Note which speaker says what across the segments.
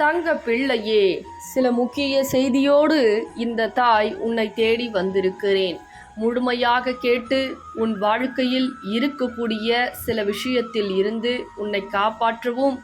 Speaker 1: தங்க பிள்ளையே சில முக்கிய செய்தியோடு இந்த தாய் உன்னை தேடி வந்திருக்கிறேன். முழுமையாக கேட்டு உன் வாழ்க்கையில் இருக்கக்கூடிய சில விஷயத்தில் இருந்து உன்னை காப்பாற்றவும்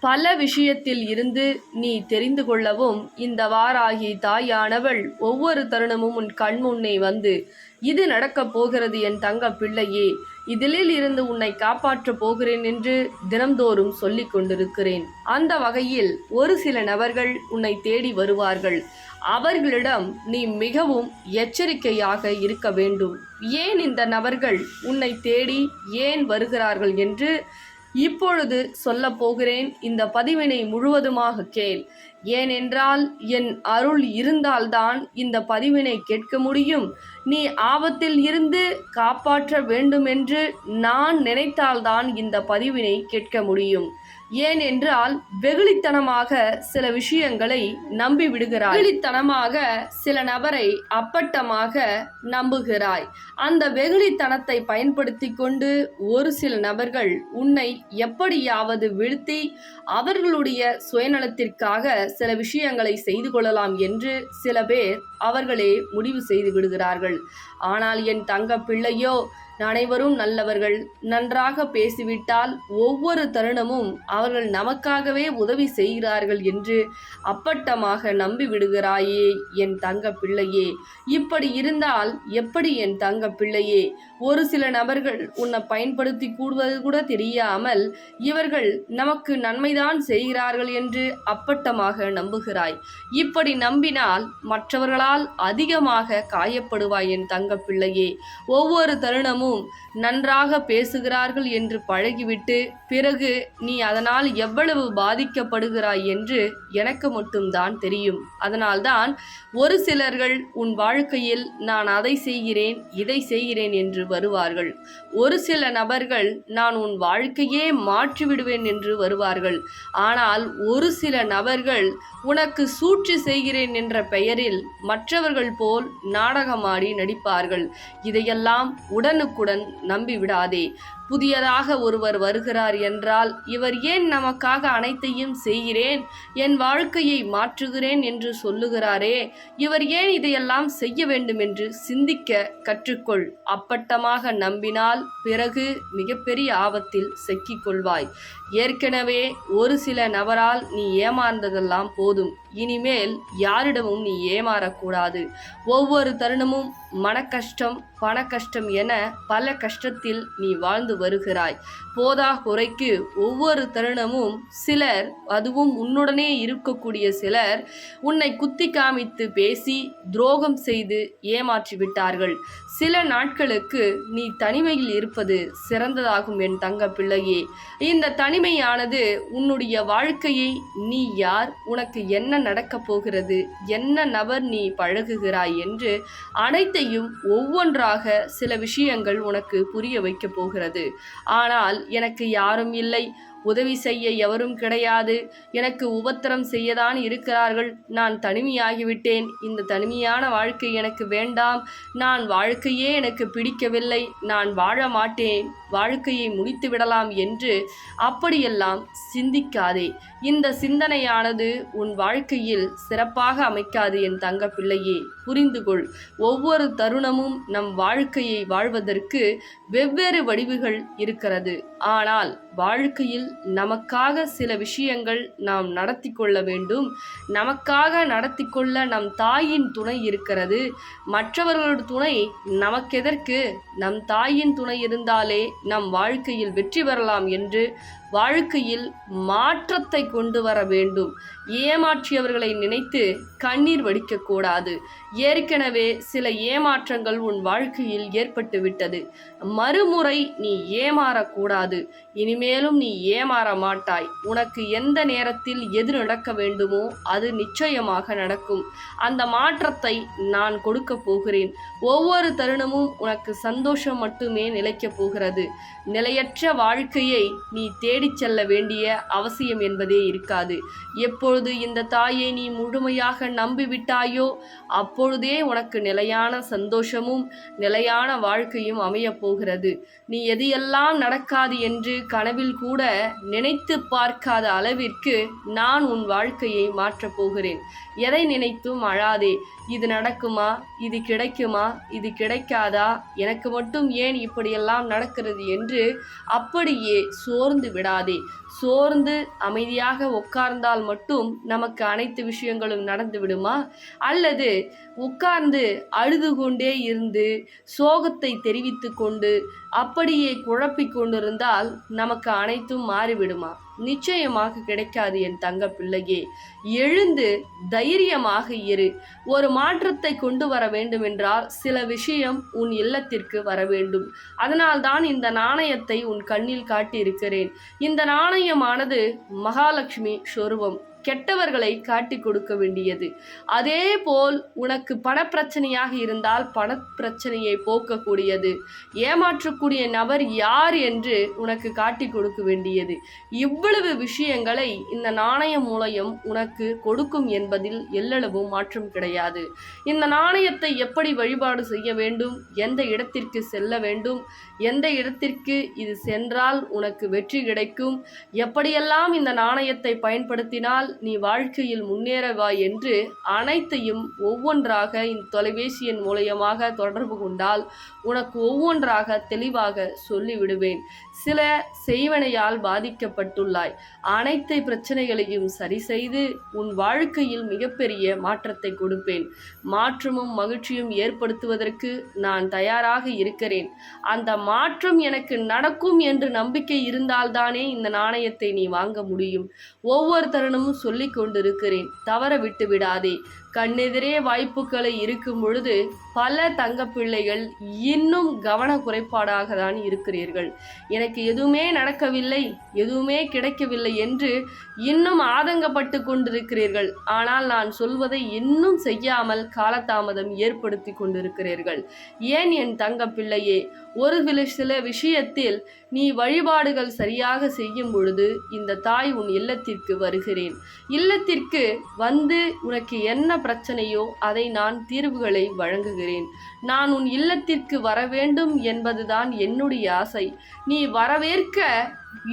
Speaker 1: பல விஷயத்தில் இருந்து நீ தெரிந்து கொள்ளவும் இந்த வாராகி தாயானவள் ஒவ்வொரு தருணமும் உன் கண் முன்னே வந்து இது நடக்கப் போகிறது என் தங்க பிள்ளையே இதிலில் இருந்து உன்னை காப்பாற்றப் போகிறேன் என்று தினம்தோறும் சொல்லிக் கொண்டிருக்கிறேன். அந்த வகையில் ஒரு சில நபர்கள் உன்னை தேடி வருவார்கள். அவர்களிடம் நீ மிகவும் எச்சரிக்கையாக இருக்க வேண்டும். ஏன் இந்த நபர்கள் உன்னை தேடி ஏன் வருகிறார்கள் என்று இப்பொழுது சொல்லப் போகிறேன். இந்த பதிவினை முழுவதுமாக கேள். ஏனென்றால் என் அருள் இருந்தால்தான் இந்த பதிவினை கேட்க முடியும். நீ ஆபத்தில் இருந்து காப்பாற்ற வேண்டுமென்று நான் நினைத்தால்தான் இந்த பதிவினை கேட்க முடியும். ஏனென்றால் வெகுளித்தனமாக சில விஷயங்களை நம்பி விடுகிறாய். வெகுளித்தனமாக சில நபரை அப்பட்டமாக நம்புகிறாய். அந்த வெகுளித்தனத்தை பயன்படுத்தி கொண்டு ஒரு சில நபர்கள் உன்னை எப்படியாவது வீழ்த்தி அவர்களுடைய சுயநலத்திற்காக சில விஷயங்களை செய்து கொள்ளலாம் என்று சில பேர் அவர்களே முடிவு செய்து விடுகிறார்கள். ஆனால் என் தங்க பிள்ளையோ அனைவரும் நல்லவர்கள். நன்றாக பேசிவிட்டால் ஒவ்வொரு தருணமும் அவர்கள் நமக்காகவே உதவி செய்கிறார்கள் என்று அப்பட்டமாக நம்பி விடுகிறாயே என் தங்க பிள்ளையே. இப்படி இருந்தால் எப்படி என் தங்க பிள்ளையே? ஒரு சில நபர்கள் உன்னை பயன்படுத்தி கூடுவது கூட தெரியாமல் இவர்கள் நமக்கு நன்மைதான் செய்கிறார்கள் என்று அப்பட்டமாக நம்புகிறாய். இப்படி நம்பினால் மற்றவர்களால் அதிகமாக காயப்படுவாய் என் தங்க பிள்ளையே. ஒவ்வொரு தருணமும் நன்றாக பேசுகிறார்கள் என்று பழகிவிட்டு பிறகு நீ அதனால் எவ்வளவு பாதிக்கப்படுகிறாய் என்று எனக்கு மட்டும்தான் தெரியும். அதனால்தான் ஒரு சிலர்கள் உன் வாழ்க்கையில் நான் அதை செய்கிறேன் இதை செய்கிறேன் என்று வருவார்கள். ஒரு சில நபர்கள் நான் உன் வாழ்க்கையே மாற்றிவிடுவேன் என்று வருவார்கள். ஆனால் ஒரு சில நபர்கள் உனக்கு சூழ்ச்சி செய்கிறேன் என்ற பெயரில் மற்றவர்கள் போல் நாடகமாடி நடிப்பார்கள். இதையெல்லாம் உடனுக்கு உடனுக்குடன் நம்பிவிடாதே. புதியதாக ஒருவர் வருகிறார் என்றால் இவர் ஏன் நமக்காக அனைத்தையும் செய்கிறேன்? என் வாழ்க்கையை மாற்றுகிறேன் என்று சொல்லுகிறாரே. இவர் ஏன் இதையெல்லாம் செய்ய வேண்டும் என்று சிந்திக்க கற்றுக்கொள். அப்பட்டமாக நம்பினால் பிறகு மிகப்பெரிய ஆபத்தில் சிக்கிக் கொள்வாய். ஏற்கனவே ஒரு சில நபரால் நீ ஏமாந்ததெல்லாம் போதும். இனிமேல் யாரிடமும் நீ ஏமாறக்கூடாது. ஒவ்வொரு தருணமும் மனக்கஷ்டம் பண கஷ்டம் என பல கஷ்டத்தில் நீ வாழ்ந்து வருகிறாய். போதா குறைக்கு ஒவ்வொரு தருணமும் சிலர் அதுவும் உன்னுடனே இருக்கக்கூடிய சிலர் உன்னை குத்தி காமித்து பேசி துரோகம் செய்து ஏமாற்றி விட்டார்கள். சில நாட்களுக்கு நீ தனிமையில் இருப்பது சிறந்ததாகும் என் தங்க பிள்ளையே. இந்த தனிமையானது உன்னுடைய வாழ்க்கையை நீ யார் உனக்கு என்ன நடக்கப் போகிறது என்ன நபர் நீ பழகுகிறாய் என்று அனைத்தையும் ஒவ்வொன்றாக சில விஷயங்கள் உனக்கு புரிய வைக்கப் போகிறது. ஆனால் எனக்கு யாரும் இல்லை. உதவி செய்ய எவரும் கிடையாது. எனக்கு உபத்திரம் செய்யதான் இருக்கிறார்கள். நான் தனிமையாகிவிட்டேன். இந்த தனிமையான வாழ்க்கை எனக்கு வேண்டாம். நான் வாழ்க்கையே எனக்கு பிடிக்கவில்லை. நான் வாழ மாட்டேன். வாழ்க்கையை முடித்து விடலாம் என்று அப்படியெல்லாம் சிந்திக்காதே. இந்த சிந்தனையானது உன் வாழ்க்கையில் சிறப்பாக அமைக்காது என் தங்க பிள்ளையே புரிந்து கொள் ஒவ்வொரு தருணமும் நம் வாழ்க்கையை வாழ்வதற்கு வெவ்வேறு வடிவுகள் இருக்கிறது. ஆனால் வாழ்க்கையில் நமக்காக சில விஷயங்கள் நாம் நடத்தி கொள்ள வேண்டும். நமக்காக நடத்தி கொள்ள நம் தாயின் துணை இருக்கிறது. மற்றவர்களோட துணை நமக்கெதற்கு? நம் தாயின் துணை இருந்தாலே நம் வாழ்க்கையில் வெற்றி பெறலாம் என்று வாழ்க்கையில் மாற்றத்தை கொண்டு வர வேண்டும். ஏமாற்றியவர்களை நினைத்து கண்ணீர் வடிக்கக்கூடாது ஏற்கனவே சில ஏமாற்றங்கள் உன் வாழ்க்கையில் ஏற்பட்டு விட்டது. மறுமுறை நீ ஏமாறக்கூடாது இனிமேலும் நீ ஏமாற மாட்டாய். உனக்கு எந்த நேரத்தில் எது நடக்க வேண்டுமோ அது நிச்சயமாக நடக்கும். அந்த மாற்றத்தை நான் கொடுக்க போகிறேன். ஒவ்வொரு தருணமும் உனக்கு சந்தோஷம் மட்டுமே நிலைக்கப் போகிறது. நிலையற்ற வாழ்க்கையை நீ தேடி தேடிச் செல்ல வேண்டிய அவசியம் என்பதே இருக்காது. எப்பொழுது இந்த தாயை நீ முழுமையாக நம்பிவிட்டாயோ அப்பொழுதே உனக்கு நிலையான சந்தோஷமும் நிலையான வாழ்க்கையும் அமையப் போகிறது. நீ எது எல்லாம் நடக்காது என்று கனவில் கூட நினைத்து பார்க்காத அளவிற்கு நான் உன் வாழ்க்கையை மாற்றப் போகிறேன். எதை நினைத்தும் அழாதே. இது நடக்குமா? இது கிடைக்குமா? இது கிடைக்காதா? எனக்கு மட்டும் ஏன் இப்படியெல்லாம் நடக்கிறது என்று அப்படியே சோர்ந்து விடாதே சோர்ந்து அமைதியாக உட்கார்ந்தால் மட்டும் நமக்கு அனைத்து விஷயங்களும் நடந்து விடுமா? அல்லது உட்கார்ந்து அழுது கொண்டே இருந்து சோகத்தை தெரிவித்து கொண்டு அப்படியே குழப்பிக் கொண்டிருந்தால் நமக்கு அனைத்தும் மாறிவிடுமா? நிச்சயமாக கிடைக்காது என் தங்க பிள்ளையே. எழுந்து தைரியமாக இரு. ஒரு மாற்றத்தை கொண்டு வர வேண்டுமென்றால் சில விஷயம் உன் இல்லத்திற்கு வர வேண்டும். அதனால்தான் இந்த நாணயத்தை உன் கண்ணில் காட்டியிருக்கிறேன். இந்த நாணயமானது மகாலட்சுமி சொருவம். கெட்டவர்களை காட்டி கொடுக்க வேண்டியது. அதே போல் உனக்கு பணப்பிரச்சனையாக இருந்தால் பணப்பிரச்சனையை போக்கக்கூடியது. ஏமாற்றக்கூடிய நபர் யார் என்று உனக்கு காட்டி கொடுக்க வேண்டியது. இவ்வளவு விஷயங்களை இந்த நாணய மூலயம் உனக்கு கொடுக்கும் என்பதில் எல்லளவும் மாற்றம் கிடையாது. இந்த நாணயத்தை எப்படி வழிபாடு செய்ய வேண்டும்? எந்த இடத்திற்கு செல்ல வேண்டும்? எந்த இடத்திற்கு இது சென்றால் உனக்கு வெற்றி கிடைக்கும்? எப்படியெல்லாம் இந்த நாணயத்தை பயன்படுத்தினால் நீ வாழ்க்கையில் முன்னேறவாய் என்று அனைத்தையும் ஒவ்வொன்றாக இந்த தொலைபேசி எண் தொடர்பு கொண்டால் உனக்கு ஒவ்வொன்றாக தெளிவாக சொல்லிவிடுவேன். சில செய்வனையால் பாதிக்கப்பட்டுள்ளாய். அனைத்து பிரச்சனைகளையும் சரி செய்து உன் வாழ்க்கையில் மிகப்பெரிய மாற்றத்தை கொடுப்பேன். மாற்றமும் மகிழ்ச்சியும் ஏற்படுத்துவதற்கு நான் தயாராக இருக்கிறேன். அந்த மாற்றம் எனக்கு நடக்கும் என்று நம்பிக்கை இருந்தால்தானே இந்த நாணயத்தை நீ வாங்க முடியும். ஒவ்வொரு தருணமும் சொல்லிக் கொண்டிருக்கிறேன் தவற விட்டு விடாதே. கண்ணெதிரே வாய்ப்புகளை இருக்கும் பொழுது பல தங்க பிள்ளைகள் இன்னும் கவன குறைபாடாக தான் இருக்கிறீர்கள். எனக்கு எதுவுமே நடக்கவில்லை எதுவுமே கிடைக்கவில்லை என்று இன்னும் ஆதங்கப்பட்டு கொண்டிருக்கிறீர்கள். ஆனால் நான் சொல்வதை இன்னும் செய்யாமல் காலதாமதம் ஏற்படுத்தி கொண்டிருக்கிறீர்கள். ஏன் என் தங்க பிள்ளையே ஒரு சில சில விஷயத்தில் நீ வழிபாடுகள் சரியாக செய்யும் பொழுது இந்த தாய் உன் இல்லத்திற்கு வருகிறேன். இல்லத்திற்கு வந்து உனக்கு என்ன பிரச்சனையோ அதை நான் தீர்வுகளை வழங்குகிறேன். நான் உன் இல்லத்திற்கு வர வேண்டும் என்பதுதான் என்னுடைய ஆசை. நீ வரவேற்க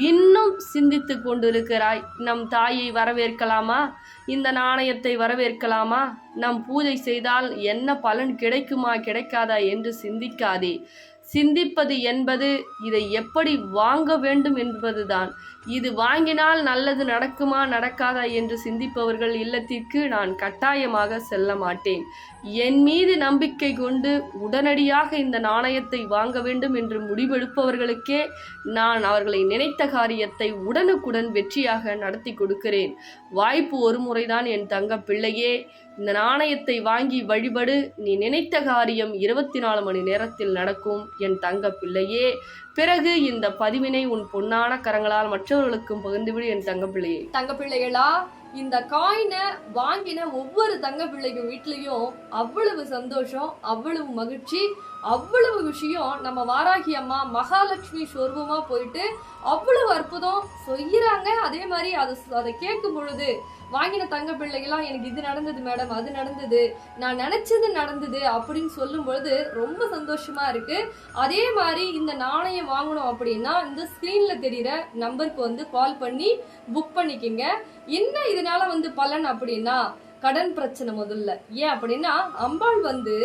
Speaker 1: இன்னும் சிந்தித்து கொண்டிருக்கிறாய். நம் தாயை வரவேற்கலாமா? இந்த நாணயத்தை வரவேற்கலாமா? நம் பூஜை செய்தால் என்ன பலன் கிடைக்குமா கிடைக்காதா என்று சிந்திக்காதே. சிந்திப்பது என்பது இதை எப்படி வாங்க வேண்டும் என்பதுதான். இது வாங்கினால் நல்லது நடக்குமா நடக்காதா என்று சிந்திப்பவர்கள் இல்லத்திற்கு நான் கட்டாயமாக செல்ல மாட்டேன். என் மீது நம்பிக்கை கொண்டு உடனடியாக இந்த நாணயத்தை வாங்க வேண்டும் என்று முடிவெடுப்பவர்களுக்கே நான் அவர்களை நினைத்த காரியத்தை உடனுக்குடன் வெற்றியாக நடத்தி கொடுக்கிறேன். வாய்ப்பு ஒரு முறைதான் என் தங்க பிள்ளையே. இந்த நாணயத்தை வாங்கி வழிபடு. நீ நினைத்த காரியம் இருபத்தி நாலு மணி நேரத்தில் நடக்கும். என் தங்க பிள்ளையே பிறகு இந்த பதிவினை உன் பொன்னான கரங்களால் மற்றவர்களுக்கும் பகிர்ந்துவிடு என் தங்க
Speaker 2: தங்கப்பிள்ளைகளா இந்த காயினை வாங்கின ஒவ்வொரு தங்க பிள்ளைங்க வீட்லயும் அவ்வளவு சந்தோஷம் அவ்வளவு மகிழ்ச்சி அவ்வளவு விஷயம். நம்ம வாராகி அம்மா மகாலட்சுமி சொர்வமா போயிட்டு அவ்வளவு அற்புதம் செய்கிறாங்க அதே மாதிரி அதை அதை கேட்கும் பொழுது வாங்கின தங்க பிள்ளைகளாம் எனக்கு இது நடந்தது மேடம் அது நடந்தது நான் நினச்சது நடந்தது அப்படின்னு சொல்லும் பொழுது ரொம்ப சந்தோஷமாக இருக்குது அதே மாதிரி இந்த நாணயம் வாங்கணும் அப்படின்னா இந்த ஸ்க்ரீனில் தெரிகிற நம்பருக்கு வந்து கால் பண்ணி புக் பண்ணிக்கோங்க. என்ன இதனால வந்து பலன் அப்படின்னா கடன் பிரச்சனை முதல்ல. ஏன் அப்படின்னா அம்பாள் வந்து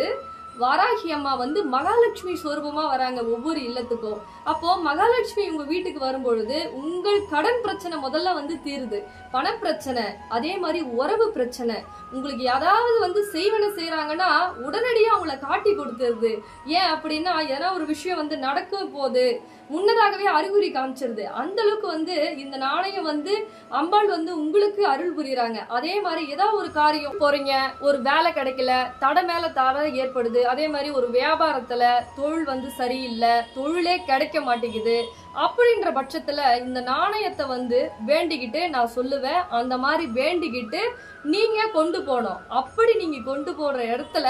Speaker 2: வாராகி அம்மா வந்து மகாலட்சுமி ஸ்வரூபமா வராங்க ஒவ்வொரு இல்லத்துக்கும். அப்போ மகாலட்சுமி உங்க வீட்டுக்கு வரும்பொழுது உங்கள் கடன் பிரச்சனை முதல்ல வந்து தீருது. பணப்பிரச்சனை அதே மாதிரி உறவு பிரச்சனை. உங்களுக்கு யாராவது வந்து செய்வன செய்கிறாங்கன்னா உடனடியாக அவங்கள காட்டி கொடுத்துருது ஏன் அப்படின்னா ஏன்னா ஒரு விஷயம் வந்து நடக்கும் போது முன்னதாகவே அறிகுறி காமிச்சிருது. அந்த அளவுக்கு வந்து இந்த நாணயம் வந்து அம்பாள் வந்து உங்களுக்கு அருள் புரியுறாங்க. அதே மாதிரி ஏதாவது ஒரு காரியம் போறீங்க ஒரு வேலை கிடைக்கல தடை மேல தடை ஏற்படுது. அதே மாதிரி ஒரு வியாபாரத்துல தொழில் வந்து சரியில்லை தொழிலே கிடைக்க மாட்டேங்குது. அப்படின்ற பட்சத்துல இந்த நாணயத்தை வந்து வேண்டிக்கிட்டு நான் சொல்லுவேன். அந்த மாதிரி வேண்டிக்கிட்டு நீங்க கொண்டு போகணும். அப்படி நீங்க கொண்டு போற இடத்துல